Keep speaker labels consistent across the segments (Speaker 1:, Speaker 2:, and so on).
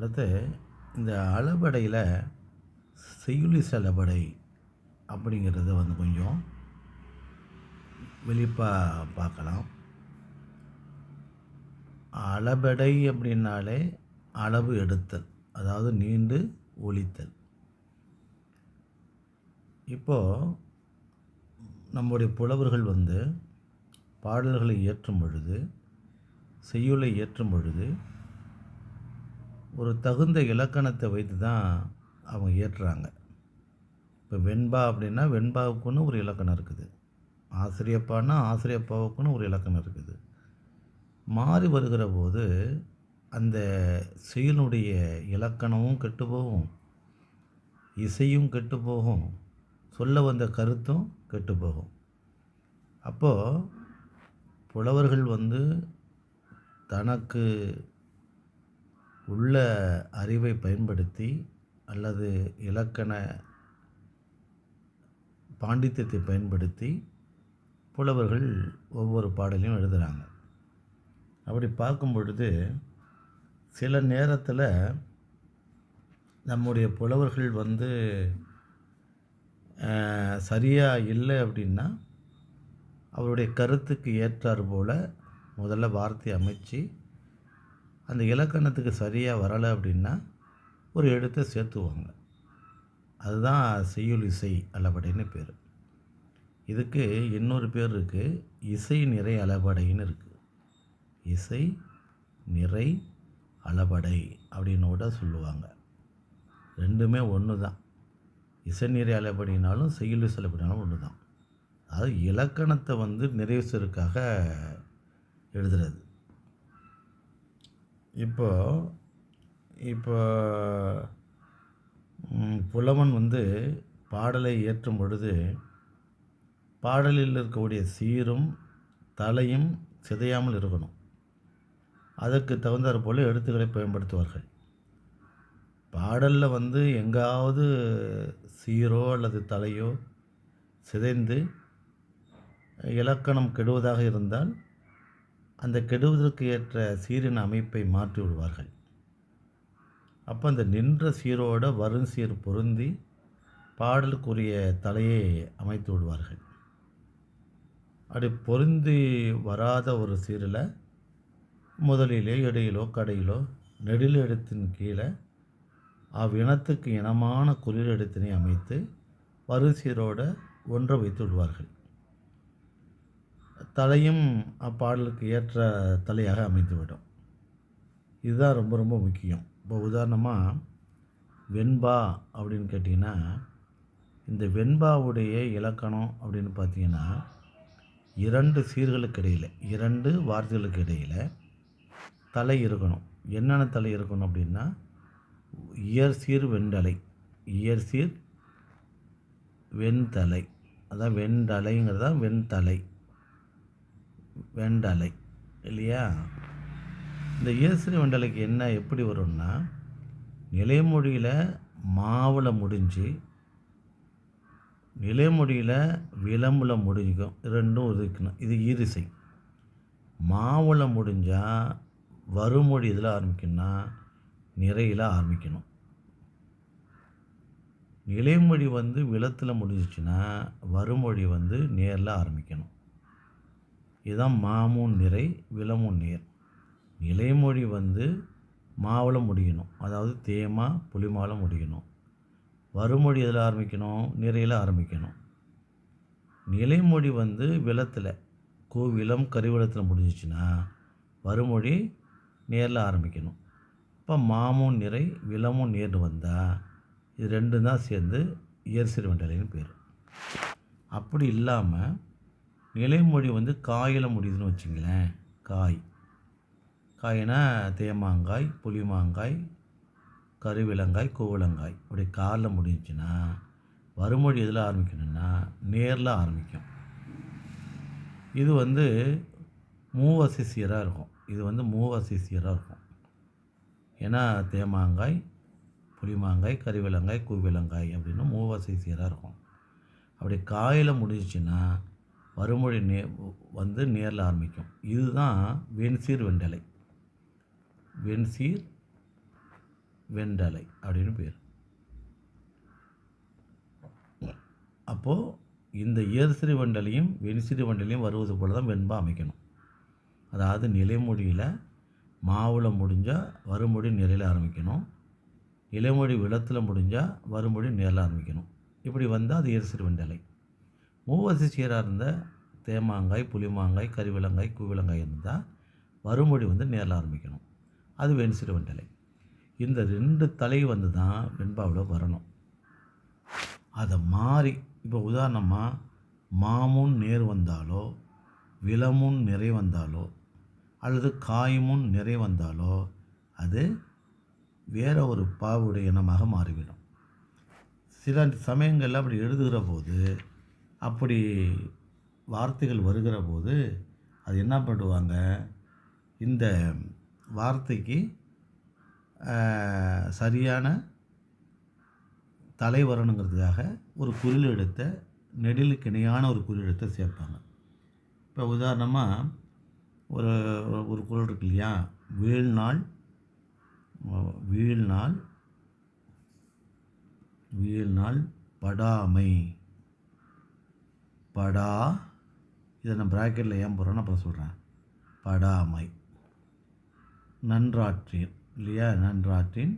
Speaker 1: அடுத்து இந்த அளபடையில் செய்யுளி செலபடை அப்படிங்கிறத வந்து கொஞ்சம் வெளிப்பாக பார்க்கலாம். அளபடை அப்படின்னாலே அளவு எடுத்தல் அதாவது நீண்டு ஒழித்தல். இப்போது நம்முடைய புலவர்கள் வந்து பாடல்களை இயற்றும் பொழுது செய்யுளை இயற்றும் பொழுது ஒரு தகுந்த இலக்கணத்தை வைத்து தான் அவங்க இயற்றுறாங்க. இப்போ வெண்பா அப்படின்னா வெண்பாவுக்குன்னு ஒரு இலக்கணம் இருக்குது. ஆசிரியப்பான்னா ஆசிரியப்பாவுக்குன்னு ஒரு இலக்கணம் இருக்குது. மாறி வருகிற போது அந்த செயலுடைய இலக்கணமும் கெட்டு போகும். இசையும் கெட்டு போகும். சொல்ல வந்த கருத்தும் கெட்டு போகும். அப்போது புலவர்கள் வந்து தனக்கு உள்ள அறிவை பயன்படுத்தி அல்லது இலக்கண பாண்டித்தியத்தை பயன்படுத்தி புலவர்கள் ஒவ்வொரு பாடலையும் எழுதுகிறாங்க அப்படி பார்க்கும் பொழுது சில நேரத்தில் நம்முடைய புலவர்கள் வந்து சரியாக இல்லை அப்படின்னா அவருடைய கருத்துக்கு ஏற்றாறு போல் முதல்ல வார்த்தை அமைச்சு அந்த இலக்கணத்துக்கு சரியாக வரலை அப்படின்னா ஒரு எழுத்தை சேர்த்துவாங்க. அதுதான் செய்யுள் இசை அளபடைன்னு பேர். இதுக்கு இன்னொரு பேர் இருக்குது இசை நிறை அளபடைன்னு இருக்குது இசை நிறை அளபடை அப்படின்னு கூட சொல்லுவாங்க. ரெண்டுமே ஒன்று தான். இசை நிறை அளபடினாலும் செய்யுள் இசை அளபடினாலும் ஒன்று தான் அதாவது இலக்கணத்தை வந்து நிறைவு எழுதுறது. இப்போ இப்போ புலவன் வந்து பாடலை இயற்றும் பொழுது பாடலில் இருக்கக்கூடிய சீரும் தலையும் சிதையாமல் இருக்கணும். அதற்கு தகுந்தாற் போல் எழுத்துக்களை பயன்படுத்துவார்கள். பாடலில் வந்து எங்காவது சீரோ அல்லது தலையோ சிதைந்து இலக்கணம் கெடுவதாக இருந்தால் அந்த கெடுவதற்கு ஏற்ற சீரின் அமைப்பை மாற்றி விடுவார்கள். அப்போ அந்த நின்ற சீரோட வரும் சீர் பொருந்தி பாடலுக்குரிய தலையை அமைத்து விடுவார்கள். அப்படி பொருந்தி வராத ஒரு சீரில் முதலிலே இடையிலோ கடையிலோ நெடில் எடுத்தின் கீழே அவ்வினத்துக்கு இனமான குளிர் எடுத்தினை அமைத்து சீரோடு ஒன்றை வைத்து விடுவார்கள். தலையும் அப்பாடலுக்கு ஏற்ற தலையாக அமைந்துவிடும். இதுதான் ரொம்ப ரொம்ப முக்கியம். இப்போ உதாரணமாக வெண்பா அப்படின்னு கேட்டிங்கன்னா இந்த வெண்பாவுடைய இலக்கணம் அப்படின்னு பார்த்தீங்கன்னா இரண்டு சீர்களுக்கு இடையில் இரண்டு வார்த்தைகளுக்கு இடையில் தலை இருக்கணும். என்னென்ன தலை இருக்கணும் அப்படின்னா இயற்சீர் வெண்டலை இயற்சீர் வெண்தலை. அதான் வெண்டலைங்கிறது தான் வெண்தலை. வெண்டலை இல்லையா? இந்த இயற்சீர் வெண்டலைக்கு என்ன எப்படி வரும்னா நிலைமொழியில் மாவில் முடிஞ்சு நிலைமொழியில் விளம்பில் முடிஞ்சுக்கும் ரெண்டும் இருக்கணும் இது ஈரிசை. மாவில் முடிஞ்சால் வறுமொழி இதில் ஆரம்பிக்கணும்னா நிறையில் ஆரம்பிக்கணும். நிலைமொழி வந்து விளத்தில் முடிஞ்சிச்சுன்னா வறுமொழி வந்து நேரில் ஆரம்பிக்கணும். இதுதான் மாமும் நிறை விலமும் நேர். நிலைமொழி வந்து மாவில் முடியணும். அதாவது தேமா புளிமாவில் முடியணும். வறுமொழி எதில் ஆரம்பிக்கணும்? நிறையில் ஆரம்பிக்கணும். நிலைமொழி வந்து விலத்தில் கோவிலம் கருவிளத்தில் முடிஞ்சிச்சுன்னா வறுமொழி நேரில் ஆரம்பிக்கணும். இப்போ மாமும் நிறை விலமும் நேர்னு வந்தால் இது ரெண்டும் தான் சேர்ந்து இயற்சிறு வெண்டலைன்னு பேர். அப்படி இல்லாமல் நிலைமொழி வந்து காயில் முடியுதுன்னு வச்சுங்களேன். காய். காய்னா தேமாங்காய் புளிமாங்காய் கருவிலங்காய் கோவிலங்காய் அப்படி காலில் முடிஞ்சுன்னா வறுமொழி எதில் ஆரம்பிக்கணும்னா நேரில் ஆரம்பிக்கும். இது வந்து மூவசிசியராக இருக்கும். இது வந்து மூவசிசியராக இருக்கும். ஏன்னா தேமாங்காய் புளிமாங்காய் கருவிலங்காய் கூவிலங்காய் அப்படின்னு மூவசிசியராக இருக்கும். அப்படி காயில் முடிஞ்சிச்சுன்னா வறுமொழி நே வந்து நேரில் ஆரம்பிக்கும். இதுதான் வெண்சீர் வெண்டலை. வெண்சீர் வெண்டலை அப்படின்னு பேர். அப்போது இந்த ஏர்சிறு வண்டலையும் வெண்சிறு வண்டலையும் வருவது போல தான் வெண்பா அமைக்கணும். அதாவது நிலைமொழியில் மாவில் முடிஞ்சால் வருமொழி நிலையில் ஆரம்பிக்கணும். இலைமொழி விளத்தில் முடிஞ்சால் வருமொழி நேரில் ஆரம்பிக்கணும். இப்படி வந்தால் அது ஏர்சிறு வெண்டலை. மூவசி சீராக இருந்த தேமாங்காய் புளிமாங்காய் கறிவிலங்காய் கூவிலங்காய் இருந்தால் வறுமொழி வந்து நேரில் ஆரம்பிக்கணும். அது வெண்சிறு வெண்டலை இந்த ரெண்டு தலை வந்து தான் வெண்பாவில் வரணும். அதை மாறி இப்போ உதாரணமாக மாமுன் நேர் வந்தாலோ விலமுன் நிறை வந்தாலோ அல்லது காயமுன் நிறை வந்தாலோ அது வேற ஒரு பாவுடைய இனமாக மாறிவிடும். சில சமயங்களில் அப்படி எழுதுகிற போது அப்படி வார்த்தைகள் வருகிற போது அது என்ன பண்ணுவாங்க? இந்த வார்த்தைக்கு சரியான தலை வரணுங்கிறதுக்காக ஒரு எடுத்த நெடிலுக்கு இணையான ஒரு குறிலெழுத்தை சேர்ப்பாங்க. இப்போ உதாரணமாக ஒரு ஒரு குரல் இருக்கு இல்லையா? வீழ்நாள் வீழ்நாள் வீழ்நாள் படாமை. படா. இதை நான் ப்ராக்கெட்டில் ஏன் போகிறேன்னு அப்புறம் சொல்கிறேன் படாமை. நன்றாற்றின் இல்லையா? நன்றாற்றின்.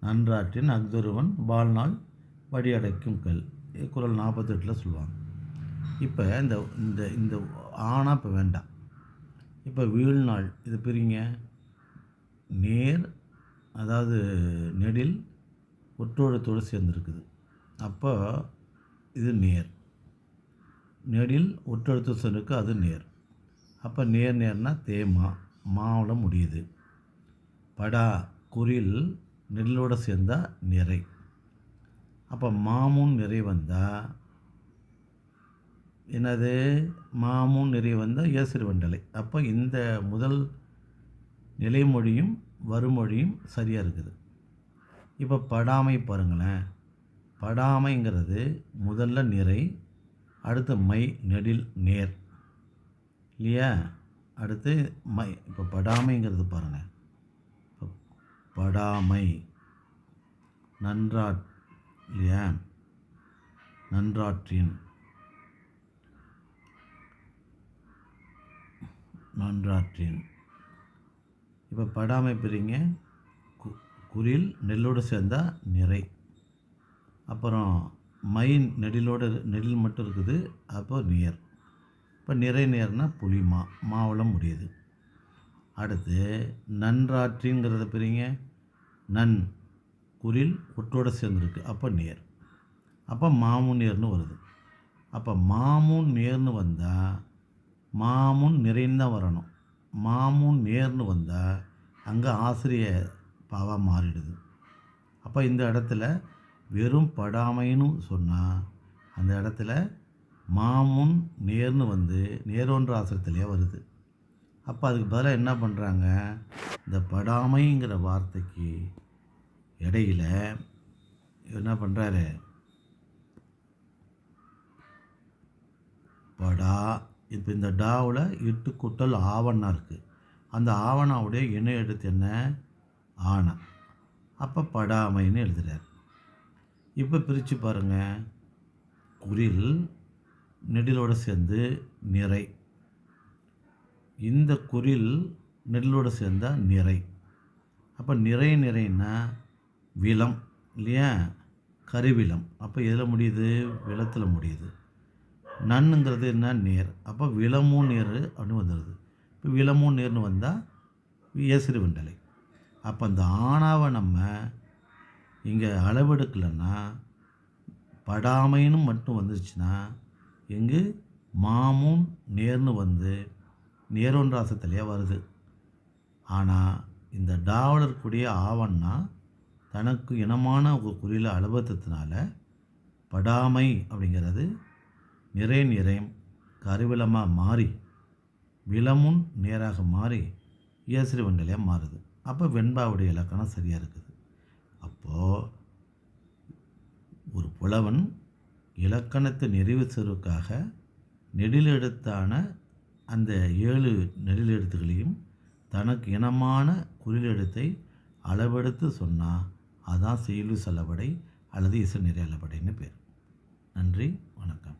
Speaker 1: நன்றாற்றின் அஃதொருவன் வாழ்நாள் வடியடைக்கும் கல். இது குரல் நாற்பத்தெட்டில் சொல்லுவாங்க. இப்போ இந்த இந்த இந்த ஆனால் இப்போ வேண்டாம். இப்போ வீழ்நாள் இது பிரிங்க. நேர் அதாவது நெடில் ஒற்றோழத்தோடு சேர்ந்துருக்குது. அப்போ இது நேர். நெடில் ஒற்றெழுத்து சேர்ந்துருக்கு அது நேர். அப்போ நேர் நேர்னா தேமா மாவில் முடியுது. படா குறில் நெல்லோடு சேர்ந்தால் நிறை. அப்போ மாமும் நிறை வந்தால் என்னது? மாமும் நிறை வந்தால் ஏசிறு வண்டலை அப்போ இந்த முதல் நிலைமொழியும் வருமொழியும் சரியாக இருக்குது. இப்போ படாமை பாருங்களேன். படாமைங்கிறது முதல்ல நிறை அடுத்து மை நெடில் நேர். இல்லையா? அடுத்து மை இப்போ படாமைங்கிறது பாருங்கள் இப்போ படாமை நன்றா இல்லையா? நன்றாற்றின் நன்றாற்றின். இப்போ படாமை பிரிங்க. கு நெல்லோடு சேர்ந்தால் நிறை. அப்புறம் மைன் நெடிலோடு நெடில் மட்டும் இருக்குது. அப்போ நியர் இப்போ நிறை நேர்னால் புலி மா மாவில் முடியுது. அடுத்து நன்றாற்றிங்கிறத பிரிங்க. நன் குரில் ஒற்றோடு சேர்ந்துருக்கு. அப்போ நேர். அப்போ மாமுன் நேர்னு வருது. அப்போ மாமுன் நேர்னு வந்தால் மாமுன் நிறைந்தான் வரணும். மாமுன் நேர்னு வந்தால் அங்கே ஆசிரிய பாவாக மாறிடுது. அப்போ இந்த இடத்துல வெறும் படாமைன்னு சொன்னால் அந்த இடத்துல மாமுன் நேர்னு வந்து நேரோன்ற ஆசிரியத்திலே வருது. அப்போ அதுக்கு பதிலாக என்ன பண்ணுறாங்க இந்த படாமைங்கிற வார்த்தைக்கு இடையில என்ன பண்ணுறாரு படா இப்போ இந்த டாவில் இட்டு குட்டல் ஆவணா இருக்குது அந்த ஆவணாவுடைய இணை எடுத்து என்ன? ஆனா அப்போ படாமைன்னு எழுதுறார். இப்போ பிரித்து பாருங்கள் குரில் நெடிலோடு சேர்ந்து நிறை. இந்த குரில் நெடிலோடு சேர்ந்தால் நிறை. அப்போ நிறை நிறைன்னா விலம் இல்லையா? கருவிலம் அப்போ எதில் முடியுது? விளத்தில் முடியுது. நன்னுங்கிறது என்ன? நேர். அப்போ விலமும் நேர் அப்படின்னு வந்துடுது இப்போ விலமும் நேர்னு வந்தால் ஏசிறு வெண்டலை. அப்போ அந்த ஆணாவை நம்ம இங்கே அளவெடுக்கலைன்னா படாமைன்னு மட்டும் வந்துருச்சுன்னா இங்கு மாமும் நேர்னு வந்து நேரொன்றாசத்திலே வருது. ஆனால் இந்த டாவலர் இருக்கக்கூடிய ஆவன்னா தனக்கு இனமான ஒரு குறியில் அளவத்தத்தினால படாமை அப்படிங்கிறது நிறை நிறையும் கருவிலமாக மாறி விலமுன் நேராக மாறி இயேசிறு வெண்டலையாக மாறுது. அப்போ வெண்பாவுடைய இலக்கணம் சரியாக இருக்குது. அப்போது ஒரு புலவன் இலக்கணத்தை நிறைவு செய்வதற்காக நெடிலெழுத்தான அந்த ஏழு நெடிலெழுத்துகளையும் தனக்கு இனமான குறிலெழுத்தை அளவெடுத்து சொன்னால் அதான் செயலு செலவடை அல்லது இசை நிறை அளபடைன்னு பேர். நன்றி வணக்கம்.